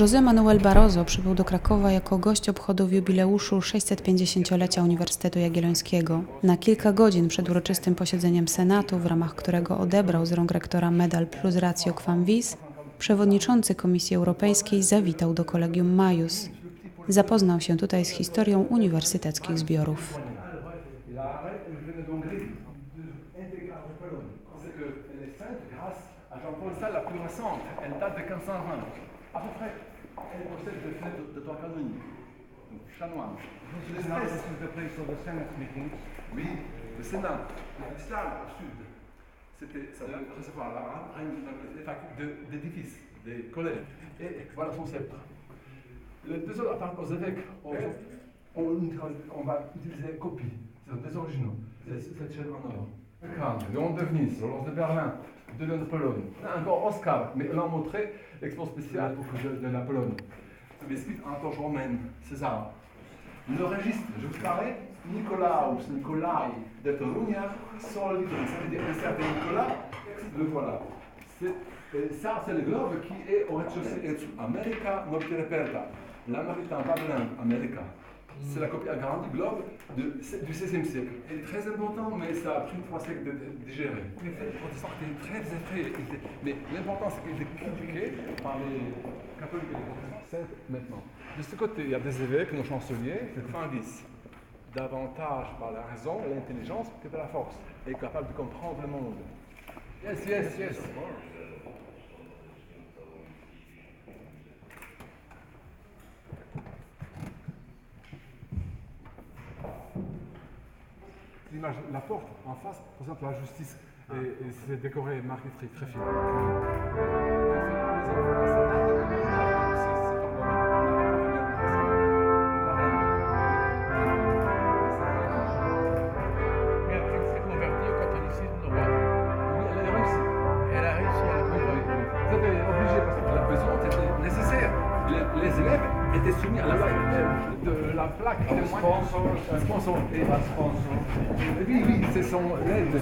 José Manuel Barroso przybył do Krakowa jako gość obchodów jubileuszu 650-lecia Uniwersytetu Jagiellońskiego. Na kilka godzin przed uroczystym posiedzeniem Senatu, w ramach którego odebrał z rąk rektora medal Plus Ratio Quam Vis, przewodniczący Komisji Europejskiej zawitał do Kolegium Majus. Zapoznał się tutaj z historią uniwersyteckich zbiorów. La plus récente. Elle date de 1520. À peu près. Elle possède des fenêtres de toit canonique. Donc, chanoine. Place of the Senate meetings. Oui, le Sénat. La salle au sud. C'était, ça devait recevoir la reine de- d'édifices, des collèges. Et voilà son sceptre. Les deux autres appartiennent aux évêques. On, on- on va utiliser copie. Ce sont des originaux. C'est cette chaîne en or. Kahn, Léon de Venise, de Berlin, de de Pologne. Encore Oscar, mais là on montré l'expo spéciale de, de la Pologne. Ce biscuit en torche romaine, César. Le registre, je vous parlais, Nicolaus, Nicolai de Torunia, sol, ça veut dire un certain Nicolas, le voilà. Euh, Ça, c'est le globe qui est au rez-de-chaussée et dessous. America Morte Reperta. L'Américain Babylon, America. C'est la copie agrandie du globe de- du XVIe siècle. Il est très important, mais ça a pris trois siècles de, digérer. Les protestants étaient très effrayés. étaient- Mais l'important, c'est qu'il était critiqué par les catholiques et les protestants. C'est maintenant. De ce côté, il y a des évêques, nos chanceliers, c'est fin 10. Davantage par la raison et l'intelligence que par la force. Et capable de comprendre le monde. Yes, yes, yes. L'image, la porte en face représente la justice. Et, et c'est décoré marqué très très fine. Étaient soumis à la de la plaque. de sponsor. Sponsor. Et, oui, oui, c'est son l'aide.